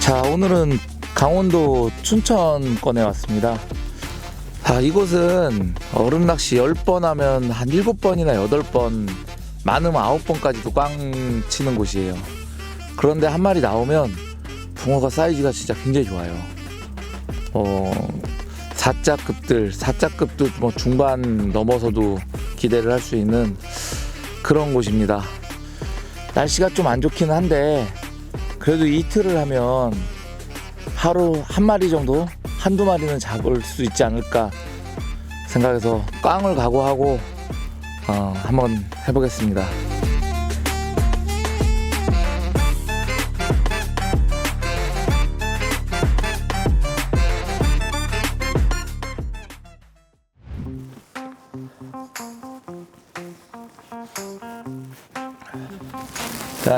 자, 오늘은 강원도 춘천권에 왔습니다. 아, 이곳은 얼음 낚시 10번 하면 한 7번이나 8번, 많으면 9번까지도 꽝 치는 곳이에요. 그런데 한 마리 나오면 붕어가 사이즈가 진짜 굉장히 좋아요. 어, 4자급들, 4자급도 뭐 중반 넘어서도 기대를 할 수 있는 그런 곳입니다. 날씨가 좀 안 좋긴 한데 그래도 이틀을 하면 하루 한 마리 정도 한두 마리는 잡을 수 있지 않을까 생각해서 꽝을 각오하고 어, 한번 해보겠습니다.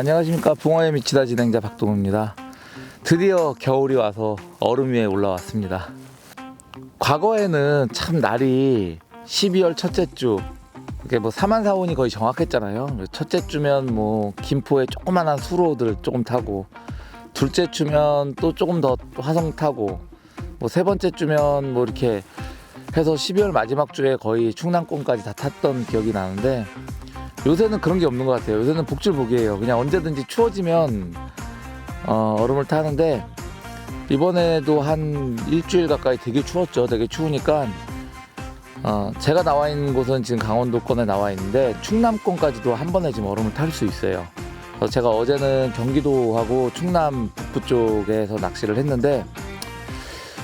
안녕하십니까 붕어에 미치다 진행자 박동우입니다. 드디어 겨울이 와서 얼음 위에 올라왔습니다. 과거에는 참 날이 12월 첫째 주 이게 뭐 사만사온이 거의 정확했잖아요. 첫째 주면 뭐 김포에 조그만한 수로들 조금 타고 둘째 주면 또 조금 더 화성 타고 뭐 세 번째 주면 뭐 이렇게 해서 12월 마지막 주에 거의 충남권까지 다 탔던 기억이 나는데 요새는 그런 게 없는 것 같아요. 요새는 복줄복이에요. 그냥 언제든지 추워지면 어, 얼음을 타는데 이번에도 한 일주일 가까이 되게 추웠죠. 되게 추우니까 어, 제가 나와 있는 곳은 지금 강원도권에 나와 있는데 충남권까지도 한 번에 지금 얼음을 탈 수 있어요. 그래서 제가 어제는 경기도하고 충남 북부 쪽에서 낚시를 했는데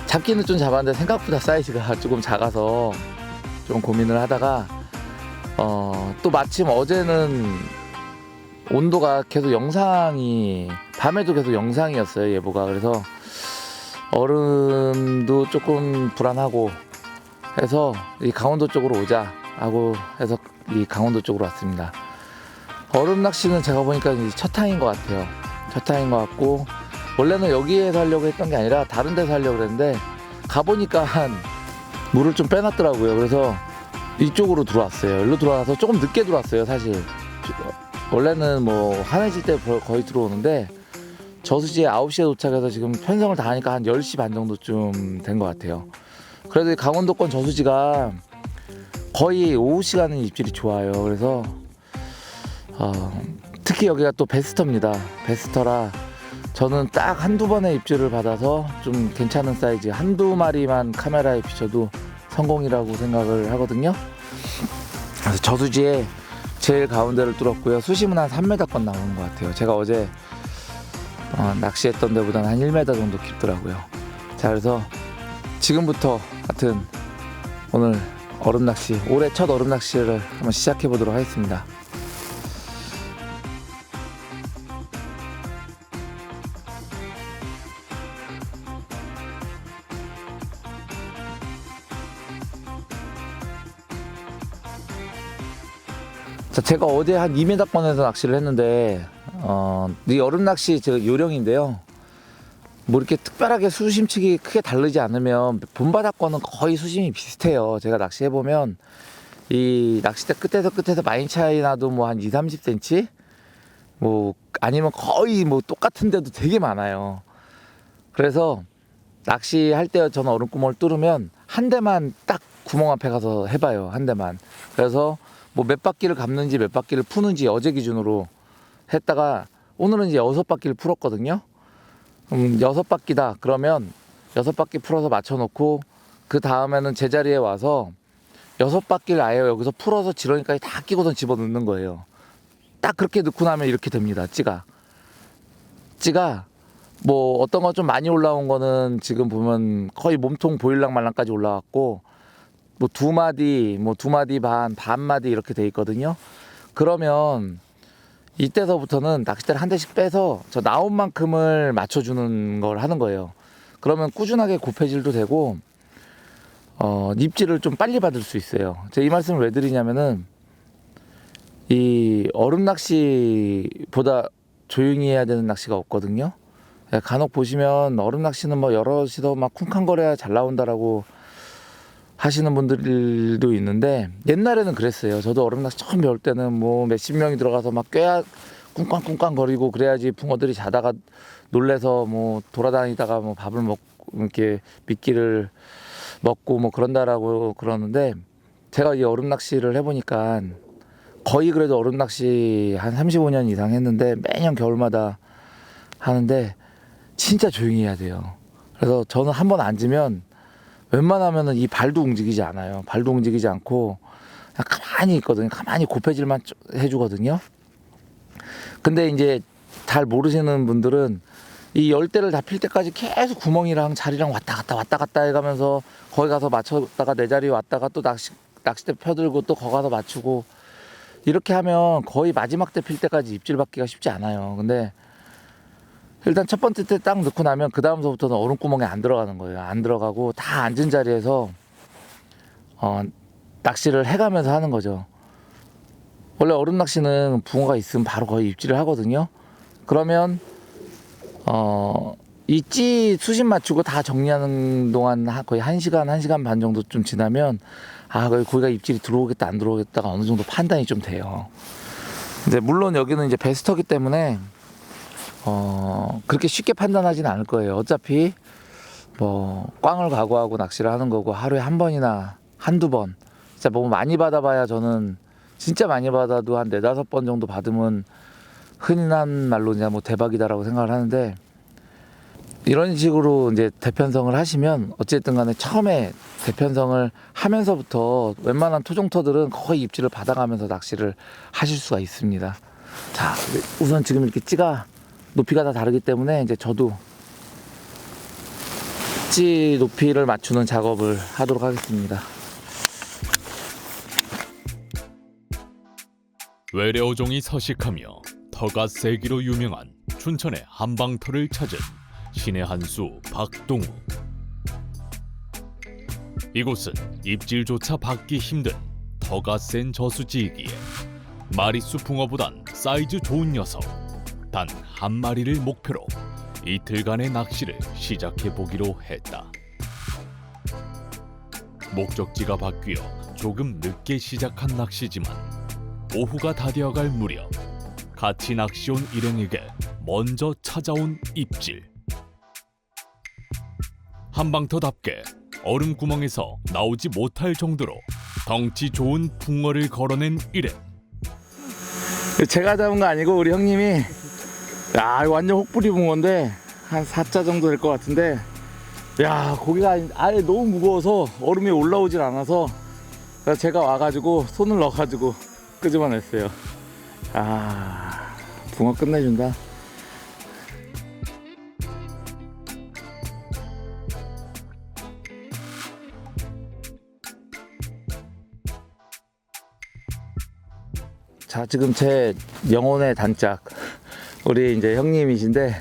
잡기는 좀 잡았는데 생각보다 사이즈가 조금 작아서 좀 고민을 하다가 어, 또 마침 어제는 온도가 계속 영상이 밤에도 계속 영상이었어요 예보가. 그래서 얼음도 조금 불안하고 해서 이 강원도 쪽으로 오자 하고 해서 이 강원도 쪽으로 왔습니다. 얼음 낚시는 제가 보니까 첫 타인 것 같아요. 첫 타인 것 같고 원래는 여기에서 하려고 했던 게 아니라 다른 데서 하려고 그랬는데 가보니까 한 물을 좀 빼놨더라고요. 그래서 이쪽으로 들어왔어요. 일로 들어와서 조금 늦게 들어왔어요, 사실. 원래는 뭐 한해질 때 거의 들어오는데 저수지에 9시에 도착해서 지금 편성을 다 하니까 한 10시 반 정도쯤 된 것 같아요. 그래도 이 강원도권 저수지가 거의 오후 시간은 입질이 좋아요. 그래서 어, 특히 여기가 또 베스터입니다. 베스터라 저는 딱 한두 번의 입질을 받아서 좀 괜찮은 사이즈 한두 마리만 카메라에 비춰도 성공이라고 생각을 하거든요. 그래서 저수지에 제일 가운데를 뚫었고요. 수심은 한 3m권 나오는 것 같아요. 제가 어제 어, 낚시했던 데보다는 한 1m 정도 깊더라고요. 자, 그래서 지금부터 하여튼 오늘 얼음 낚시, 올해 첫 얼음 낚시를 한번 시작해 보도록 하겠습니다. 자, 제가 어제 한 2m권에서 낚시를 했는데, 어, 이 얼음 낚시 저 요령인데요. 뭐 이렇게 특별하게 수심치기 크게 다르지 않으면 본바닥과는 거의 수심이 비슷해요. 제가 낚시해 보면 이 낚싯대 끝에서 끝에서 많이 차이 나도 뭐 한 2, 30cm? 뭐 아니면 거의 뭐 똑같은데도 되게 많아요. 그래서 낚시할 때 저는 얼음구멍을 뚫으면 한 대만 딱 구멍 앞에 가서 해봐요. 한 대만. 그래서 뭐 몇 바퀴를 감는지 몇 바퀴를 푸는지 어제 기준으로 했다가 오늘은 이제 여섯 바퀴를 풀었거든요. 음, 여섯 바퀴다. 그러면 여섯 바퀴 풀어서 맞춰놓고 그 다음에는 제자리에 와서 여섯 바퀴를 아예 여기서 풀어서 지렁이까지 다 끼고선 집어넣는 거예요. 딱 그렇게 넣고 나면 이렇게 됩니다. 찌가. 찌가 뭐 어떤 거좀 많이 올라온 거는 지금 보면 거의 몸통 보일랑 말랑까지 올라왔고 뭐 두 마디, 뭐 두 마디 반, 반 마디 이렇게 돼 있거든요. 그러면 이때서부터는 낚싯대를 한 대씩 빼서 저 나온 만큼을 맞춰주는 걸 하는 거예요. 그러면 꾸준하게 고패질도 되고 어, 입질을 좀 빨리 받을 수 있어요. 제가 이 말씀을 왜 드리냐면은 이 얼음 낚시보다 조용히 해야 되는 낚시가 없거든요. 예, 간혹 보시면 얼음 낚시는 뭐 여럿이서 막 쿵쾅거려야 잘 나온다라고 하시는 분들도 있는데 옛날에는 그랬어요. 저도 얼음 낚시 처음 배울 때는 뭐 몇십 명이 들어가서 막 꾀야 꿍꽝꿍꽝 거리고 그래야지 붕어들이 자다가 놀래서 뭐 돌아다니다가 뭐 밥을 먹고 이렇게 미끼를 먹고 뭐 그런다라고 그러는데 제가 이 얼음 낚시를 해보니까 거의 그래도 얼음 낚시 한 35년 이상 했는데 매년 겨울마다 하는데 진짜 조용히 해야 돼요. 그래서 저는 한 번 앉으면 웬만하면은 이 발도 움직이지 않아요. 발도 움직이지 않고 가만히 있거든요. 가만히 쭉 해주거든요. 근데 이제 잘 모르시는 분들은 이 열대를 다 필 때까지 계속 구멍이랑 자리랑 왔다 갔다 왔다 갔다 해가면서 거기 가서 맞췄다가 내 자리에 왔다가 또 낚시 낚싯대 펴들고 또 거기 가서 맞추고 이렇게 하면 거의 마지막 때 필 때까지 입질 받기가 쉽지 않아요. 근데 일단 첫 번째 때 딱 넣고 나면 그 다음서부터는 얼음구멍에 안 들어가는 거예요. 안 들어가고 다 앉은 자리에서 어, 낚시를 해가면서 하는 거죠. 원래 얼음 낚시는 붕어가 있으면 바로 거의 입질을 하거든요. 그러면 어, 이찌 수심 맞추고 다 정리하는 동안 하- 거의 1시간, 1시간 반 정도 좀 지나면 아, 거기 고기가 입질이 들어오겠다, 안 들어오겠다가 어느 정도 판단이 좀 돼요. 이제 물론 여기는 이제 베스터기 때문에 어, 그렇게 쉽게 판단하지는 않을 거예요. 어차피 뭐 꽝을 각오하고 낚시를 하는 거고 하루에 한 번이나 한두 번. 진짜 뭐 많이 받아봐야 저는 진짜 많이 받아도 한 네다섯 번 정도 받으면 흔한 말로 이제 뭐 대박이다라고 생각을 하는데 이런 식으로 이제 대편성을 하시면 어쨌든 간에 처음에 대편성을 하면서부터 웬만한 토종터들은 거의 입질을 받아가면서 낚시를 하실 수가 있습니다. 자, 우선 지금 이렇게 찌가 높이가 다 다르기 때문에 이제 저도 찌 높이를 맞추는 작업을 하도록 하겠습니다. 외래어종이 서식하며 터가 세기로 유명한 춘천의 한방터를 찾은 신의 한수 박동우. 이곳은 입질조차 받기 힘든 터가 센 저수지이기에 마리수 붕어보단 사이즈 좋은 녀석 단 한 마리를 목표로 이틀간의 낚시를 시작해 보기로 했다. 목적지가 바뀌어 조금 늦게 시작한 낚시지만 오후가 다 되어갈 무렵 같이 낚시 온 일행에게 먼저 찾아온 입질 한방터답게 얼음 구멍에서 나오지 못할 정도로 덩치 좋은 붕어를 걸어낸 일행 제가 잡은 거 아니고 우리 형님이 야 이거 완전 혹부리 붕어인데 한 4자 정도 될 것 같은데. 야 고기가 아예 너무 무거워서 얼음이 올라오질 않아서 그래서 제가 와가지고 손을 넣어가지고 끄집어냈어요. 아 붕어 끝내준다. 자 지금 제 영혼의 단짝 우리 이제 형님이신데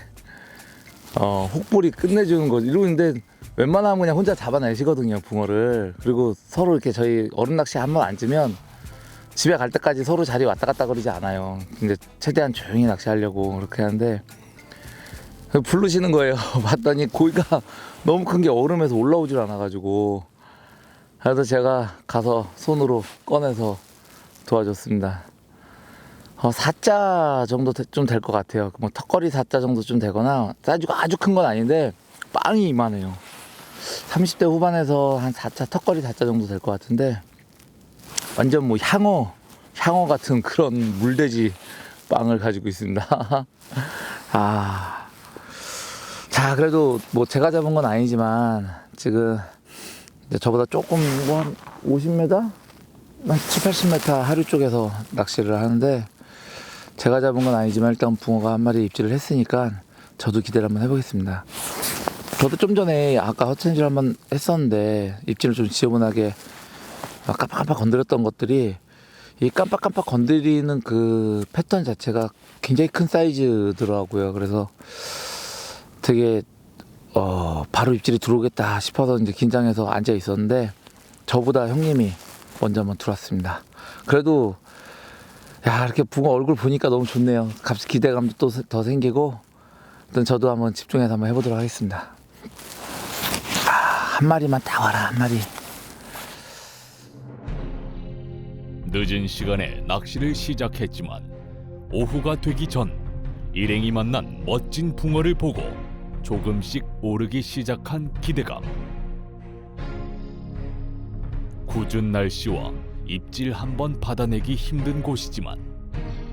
어 혹불이 끝내주는 거 이러는데 웬만하면 그냥 혼자 잡아내시거든요 붕어를. 그리고 서로 이렇게 저희 어른 낚시 한 번 앉으면 집에 갈 때까지 서로 자리 왔다 갔다 거리지 않아요. 근데 최대한 조용히 낚시하려고 그렇게 하는데 부르시는 거예요. 봤더니 고기가 너무 큰 게 얼음에서 올라오질 않아 가지고. 그래서 제가 가서 손으로 꺼내서 도와줬습니다 어, 4자 정도 좀 될 것 같아요. 뭐 턱걸이 4자 정도 좀 되거나 사이즈가 아주 큰 건 아닌데 빵이 이만해요. 30대 후반에서 한 4자 턱걸이 4자 정도 될 것 같은데 완전 뭐 향어 향어 같은 그런 물돼지 빵을 가지고 있습니다. 아. 자, 그래도 뭐 제가 잡은 건 아니지만 지금 저보다 조금 뭐 한 50m? 한 7, 80m 하류 쪽에서 낚시를 하는데 제가 잡은 건 아니지만 일단 붕어가 한 마리 입질을 했으니까 저도 기대를 한번 해보겠습니다. 저도 좀 전에 아까 허천질 한번 했었는데 입질을 좀 지저분하게 막 깜빡깜빡 건드렸던 것들이 이 깜빡깜빡 건드리는 그 패턴 자체가 굉장히 큰 사이즈더라고요. 그래서 되게 어 바로 입질이 들어오겠다 싶어서 이제 긴장해서 앉아 있었는데 저보다 형님이 먼저 한번 들어왔습니다. 그래도 야 이렇게 붕어 얼굴 보니까 너무 좋네요. 갑자기 기대감도 또 더 생기고 일단 저도 한번 집중해서 한번 해보도록 하겠습니다. 아, 한 마리만 딱 와라 한 마리. 늦은 시간에 낚시를 시작했지만 오후가 되기 전 일행이 만난 멋진 붕어를 보고 조금씩 오르기 시작한 기대감. 굳은 날씨와 입질 한 번 받아내기 힘든 곳이지만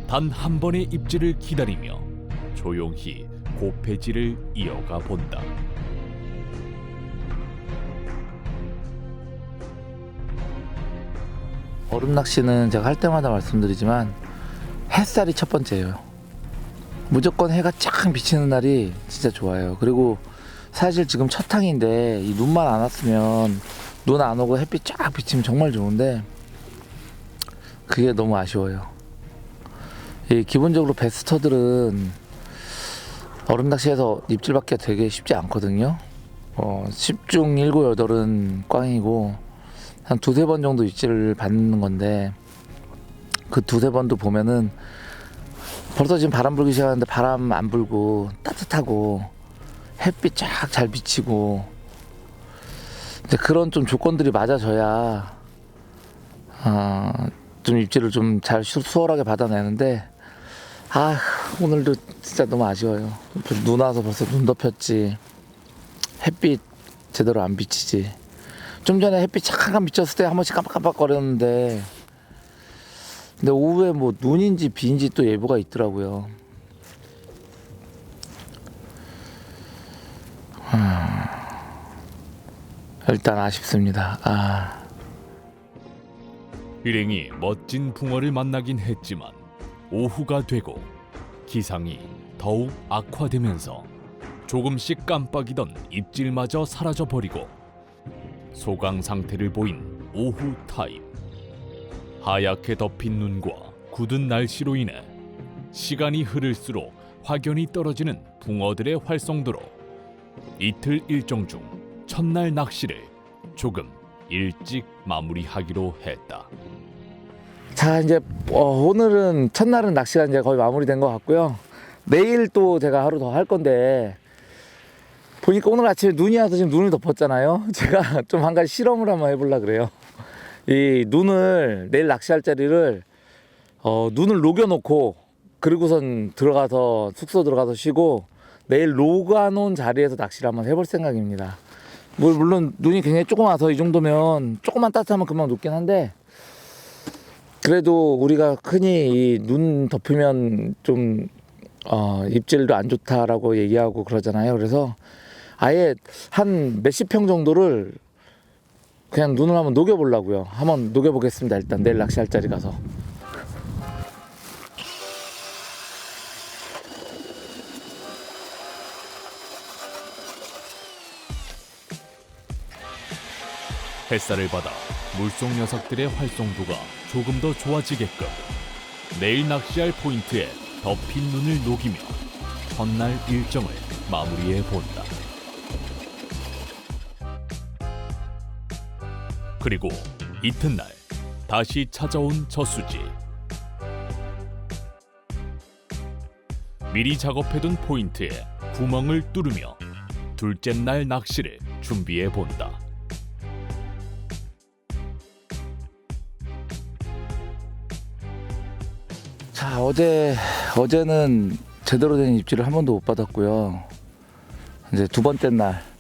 단 한 번의 입질을 기다리며 조용히 고폐질을 이어가 본다. 얼음 낚시는 제가 할 때마다 말씀드리지만 햇살이 첫 번째예요. 무조건 해가 쫙 비치는 날이 진짜 좋아요. 그리고 사실 지금 첫 탕인데 이 눈만 안 왔으면 눈 안 오고 햇빛 쫙 비치면 정말 좋은데 그게 너무 아쉬워요. 이 기본적으로 베스터들은 얼음 낚시에서 입질 받기가 되게 쉽지 않거든요. 어, 10중 7, 8은 꽝이고 한 두세 번 정도 입질을 받는 건데 그 두세 번도 보면은 벌써 지금 바람 불기 시작하는데 바람 안 불고 따뜻하고 햇빛 쫙 잘 비치고 이제 그런 좀 조건들이 맞아져야 어, 좀 입질을 좀잘 수월하게 받아내는데 아 오늘도 진짜 너무 아쉬워요 눈 와서 벌써 눈 덮였지 햇빛 제대로 안 비치지 좀 전에 햇빛 잠깐 비쳤을 때 한 번씩 깜빡깜빡거렸는데 근데 오후에 뭐 눈인지 비인지 또 예보가 있더라고요. 음, 일단 아쉽습니다. 아, 일행이 멋진 붕어를 만나긴 했지만 오후가 되고 기상이 더욱 악화되면서 조금씩 깜빡이던 입질마저 사라져 버리고 소강 상태를 보인 오후 타임. 하얗게 덮인 눈과 굳은 날씨로 인해 시간이 흐를수록 확연히 떨어지는 붕어들의 활성도로 이틀 일정 중 첫날 낚시를 조금 일찍 마무리하기로 했다. 자 이제 어, 오늘은 첫날은 낚시가 이제 거의 마무리된 것 같고요. 내일 또 제가 하루 더 할 건데 보니까 오늘 아침에 눈이 와서 지금 눈을 덮었잖아요. 제가 좀 한 가지 실험을 한번 해보려 그래요. 이 눈을 내일 낚시할 자리를 어, 눈을 녹여놓고 그리고선 들어가서 숙소 들어가서 쉬고 내일 녹아놓은 자리에서 낚시를 한번 해볼 생각입니다. 물- 물론 눈이 굉장히 조금 와서 이 정도면 조금만 따뜻하면 금방 녹긴 한데 그래도 우리가 흔히 이 눈 덮으면 좀 어, 입질도 안 좋다라고 얘기하고 그러잖아요. 그래서 아예 한 몇십 평 정도를 그냥 눈을 한번 녹여보려고요. 한번 녹여보겠습니다. 일단 내일 낚시할 자리 가서. 햇살을 받아 물속 녀석들의 활성도가 조금 더 좋아지게끔 내일 낚시할 포인트에 덮인 눈을 녹이며 첫날 일정을 마무리해 본다. 그리고 이튿날 다시 찾아온 저수지. 미리 작업해둔 포인트에 구멍을 뚫으며 둘째 날 낚시를 준비해 본다. 어제 어제는 제대로 된 입질을 한 번도 못 받았고요. 이제 두 번째 날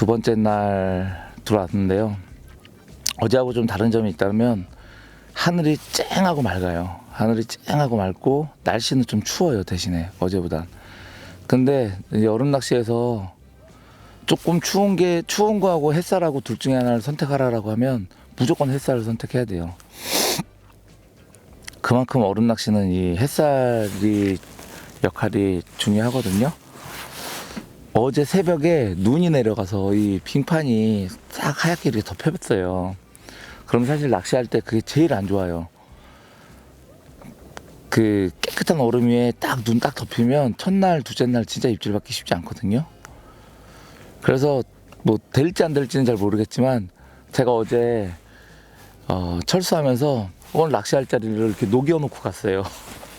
두 번째 날 들어왔는데요. 어제하고 좀 다른 점이 있다면 하늘이 쨍하고 맑아요. 하늘이 쨍하고 맑고 날씨는 좀 추워요 대신에 어제보단. 근데 이 여름 낚시에서 조금 추운 게 추운 거하고 햇살하고 둘 중에 하나를 선택하라라고 하면 무조건 햇살을 선택해야 돼요. 그만큼 얼음 낚시는 이 햇살이 역할이 중요하거든요. 어제 새벽에 눈이 내려가서 이 빙판이 싹 하얗게 이렇게 덮여졌어요. 그럼 사실 낚시할 때 그게 제일 안 좋아요. 그 깨끗한 얼음 위에 딱 눈 딱 덮이면 첫날, 둘째 날 진짜 입질 받기 쉽지 않거든요. 그래서 뭐 될지 안 될지는 잘 모르겠지만 제가 어제 어, 철수하면서 오늘 낚시할 자리를 이렇게 녹여놓고 갔어요.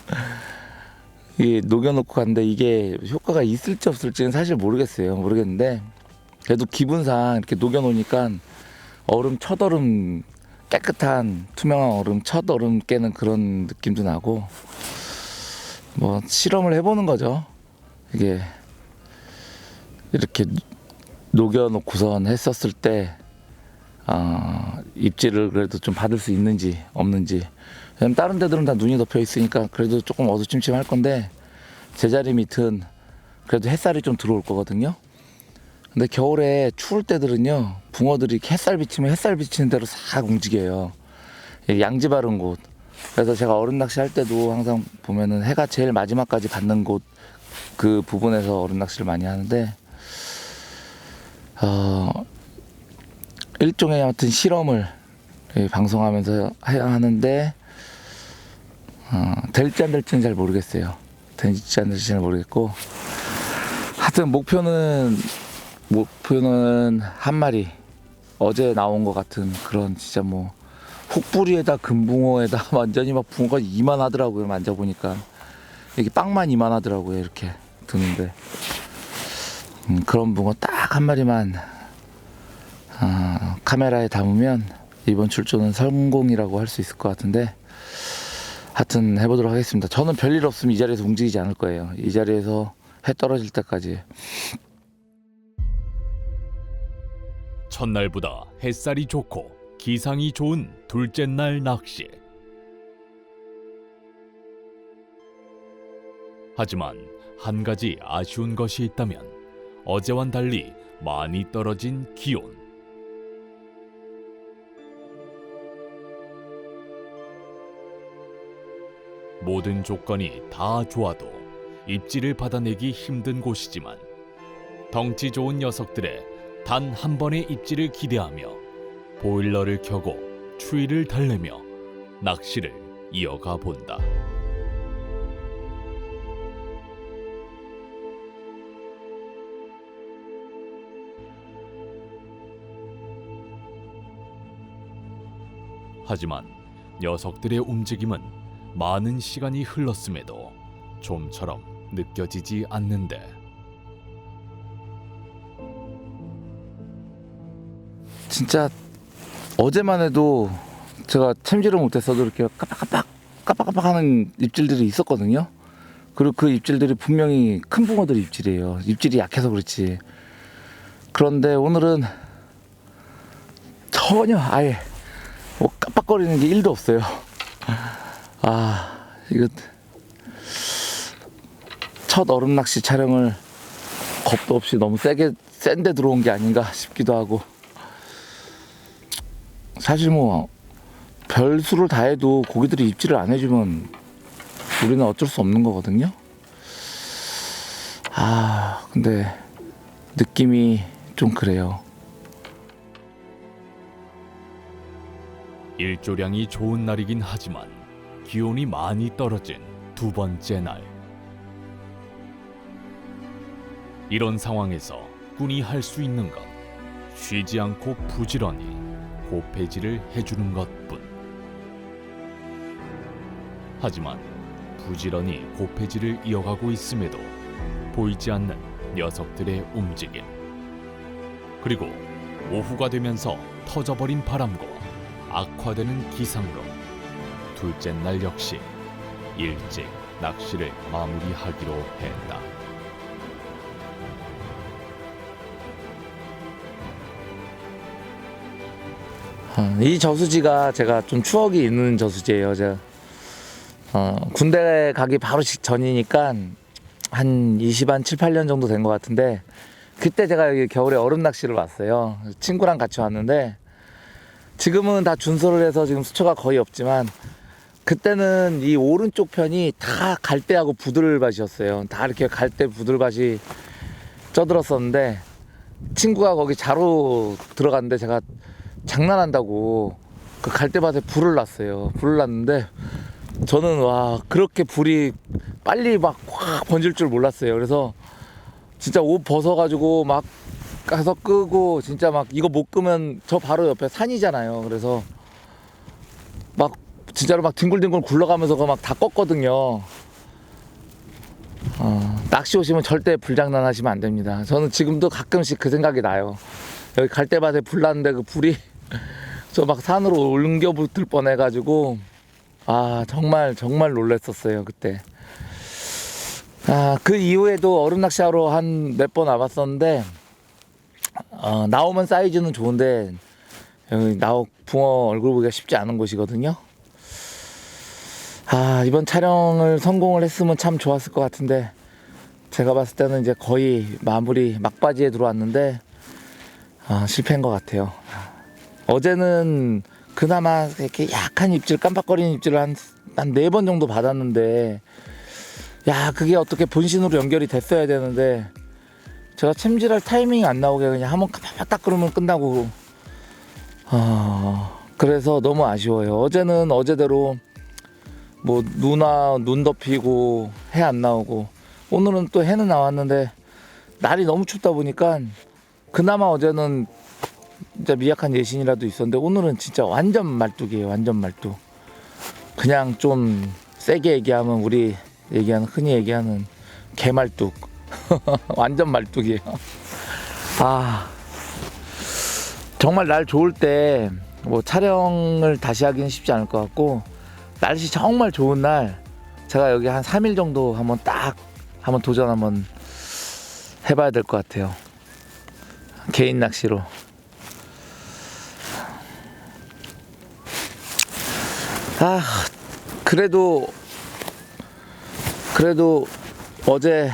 이 녹여놓고 갔는데 이게 효과가 있을지 없을지는 사실 모르겠어요. 모르겠는데 그래도 기분상 이렇게 녹여놓으니까 얼음 첫 얼음 깨끗한 투명한 얼음 첫 얼음 깨는 그런 느낌도 나고 뭐 실험을 해보는 거죠. 이게 이렇게 녹여놓고선 했었을 때 어, 입질을 그래도 좀 받을 수 있는지 없는지 왜냐면 다른 데들은 다 눈이 덮여 있으니까 그래도 조금 어두침침할 건데 제자리 밑은 그래도 햇살이 좀 들어올 거거든요. 근데 겨울에 추울 때들은요 붕어들이 햇살 비치면 햇살 비치는 대로 싹 움직여요. 이 양지 바른 곳. 그래서 제가 어른 낚시 할 때도 항상 보면은 해가 제일 마지막까지 받는 곳 그 부분에서 어른 낚시를 많이 하는데 어 일종의 아무튼 실험을 이 방송하면서 해야 하는데 어, 될지 안 될지는 잘 모르겠어요. 될지 안 될지는 모르겠고. 하여튼 목표는 목표는 한 마리 어제 나온 것 같은 그런 진짜 뭐 훅부리에다 금붕어에다 완전히 막 붕어가 이만하더라고요 만져보니까. 이게 빵만 이만하더라고요 이렇게 드는데. 음, 그런 붕어 딱 한 마리만 아, 카메라에 담으면 이번 출조는 성공이라고 할 수 있을 것 같은데 하여튼 해보도록 하겠습니다 저는 별일 없으면 이 자리에서 움직이지 않을 거예요 이 자리에서 해 떨어질 때까지 첫날보다 햇살이 좋고 기상이 좋은 둘째 날 낚시. 하지만 한 가지 아쉬운 것이 있다면 어제와는 달리 많이 떨어진 기온. 모든 조건이 다 좋아도 입질을 받아내기 힘든 곳이지만 덩치 좋은 녀석들의 단 한 번의 입질을 기대하며 보일러를 켜고 추위를 달래며 낚시를 이어가 본다. 하지만 녀석들의 움직임은 많은 시간이 흘렀음에도 좀처럼 느껴지지 않는데 진짜 어제만 해도 제가 챔질을 못했어도 이렇게 깜빡깜빡 깜빡깜빡하는 입질들이 있었거든요. 그리고 그 입질들이 분명히 큰 붕어들 입질이에요. 입질이 약해서 그렇지. 그런데 오늘은 전혀 아예 뭐 깜빡거리는 게 1도 없어요. 아 이거 첫 얼음 낚시 촬영을 겁도 없이 너무 세게 센데 들어온 게 아닌가 싶기도 하고 사실 뭐 별수를 다 해도 고기들이 입질을 안 해주면 우리는 어쩔 수 없는 거거든요. 아 근데 느낌이 좀 그래요. 일조량이 좋은 날이긴 하지만 기온이 많이 떨어진 두 번째 날. 이런 상황에서 꾼이 할 수 있는 건 쉬지 않고 부지런히 고폐질을 해주는 것뿐. 하지만 부지런히 고폐질을 이어가고 있음에도 보이지 않는 녀석들의 움직임. 그리고 오후가 되면서 터져버린 바람과 악화되는 기상으로 둘째 날 역시 일찍 낚시를 마무리하기로 했다. 어, 이 저수지가 제가 좀 추억이 있는 저수지예요. 제가 어, 군대 가기 바로 직- 전이니까 한 20한 7, 8년 정도 된 것 같은데 그때 제가 여기 겨울에 얼음 낚시를 왔어요. 친구랑 같이 왔는데 지금은 다 준설을 해서 지금 수초가 거의 없지만 그때는 이 오른쪽 편이 다 갈대하고 부들밭이었어요. 다 이렇게 갈대 부들밭이 쪄들었었는데 친구가 거기 자로 들어갔는데 제가 장난한다고 그 갈대밭에 불을 놨어요. 불을 놨는데 저는 와 그렇게 불이 빨리 막 확 번질 줄 몰랐어요. 그래서 진짜 옷 벗어가지고 막 가서 끄고 진짜 막 이거 못 끄면 저 바로 옆에 산이잖아요. 그래서 막 진짜로 막 뒹굴뒹굴 굴러가면서 막 다 껐거든요. 어, 낚시 오시면 절대 불장난 하시면 안 됩니다. 저는 지금도 가끔씩 그 생각이 나요. 여기 갈대밭에 불 났는데 그 불이 저 막 산으로 옮겨 붙을 뻔 해가지고 아 정말 정말 놀랐었어요 그때. 아 그 이후에도 얼음 낚시하러 한 몇 번 와봤었는데 어, 나오면 사이즈는 좋은데 여기 나오 붕어 얼굴 보기가 쉽지 않은 곳이거든요. 아 이번 촬영을 성공을 했으면 참 좋았을 것 같은데 제가 봤을 때는 이제 거의 마무리 막바지에 들어왔는데 아, 실패한 것 같아요. 어제는 그나마 이렇게 약한 입질 깜빡거리는 입질을 한 한 네 번 정도 받았는데 야 그게 어떻게 본신으로 연결이 됐어야 되는데 제가 챔질할 타이밍이 안 나오게 그냥 한번 깜빡딱 그러면 끝나고 아 그래서 너무 아쉬워요. 어제는 어제대로 뭐 누나 눈 덮이고 해 안 나오고. 오늘은 또 해는 나왔는데 날이 너무 춥다 보니까 그나마 어제는 진짜 미약한 예신이라도 있었는데 오늘은 진짜 완전 말뚝이에요 완전 말뚝. 그냥 좀 세게 얘기하면 우리 얘기하는 흔히 얘기하는 개말뚝. 완전 말뚝이에요. 아 정말 날 좋을 때 뭐 촬영을 다시 하기는 쉽지 않을 것 같고 날씨 정말 좋은 날 제가 여기 한 3일 정도 한번 딱 한번 도전 한번 해봐야 될 것 같아요 개인 낚시로 아 그래도 그래도 어제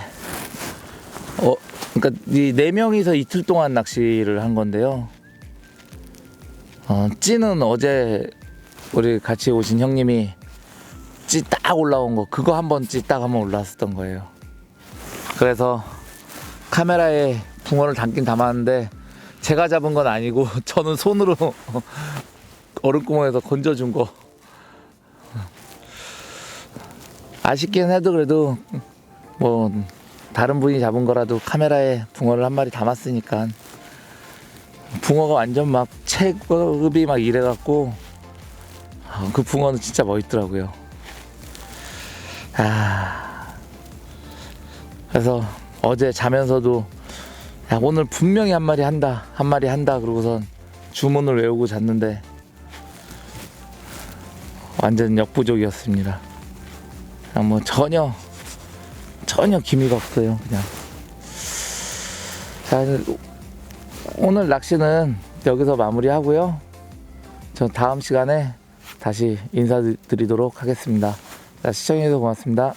어 그러니까 이 네 명이서 이틀 동안 낚시를 한 건데요. 어, 찌는 어제 우리 같이 오신 형님이 찌딱 올라온 거 그거 한번 찌딱 한번 올라왔었던 거예요. 그래서 카메라에 붕어를 담긴 담았는데 제가 잡은 건 아니고 저는 손으로 얼음구멍에서 건져준 거. 아쉽긴 해도 그래도 뭐 다른 분이 잡은 거라도 카메라에 붕어를 한 마리 담았으니까 붕어가 완전 막 체급이 막 이래갖고 아, 그 붕어는 진짜 멋있더라고요. 아. 그래서 어제 자면서도 야 오늘 분명히 한 마리 한다 한 마리 한다 그러고선 주문을 외우고 잤는데 완전 역부족이었습니다. 그냥 뭐 전혀 전혀 기미가 없어요 그냥. 자 오늘 낚시는 여기서 마무리하고요. 저 다음 시간에 다시 인사드리도록 하겠습니다 자, 시청해주셔서 고맙습니다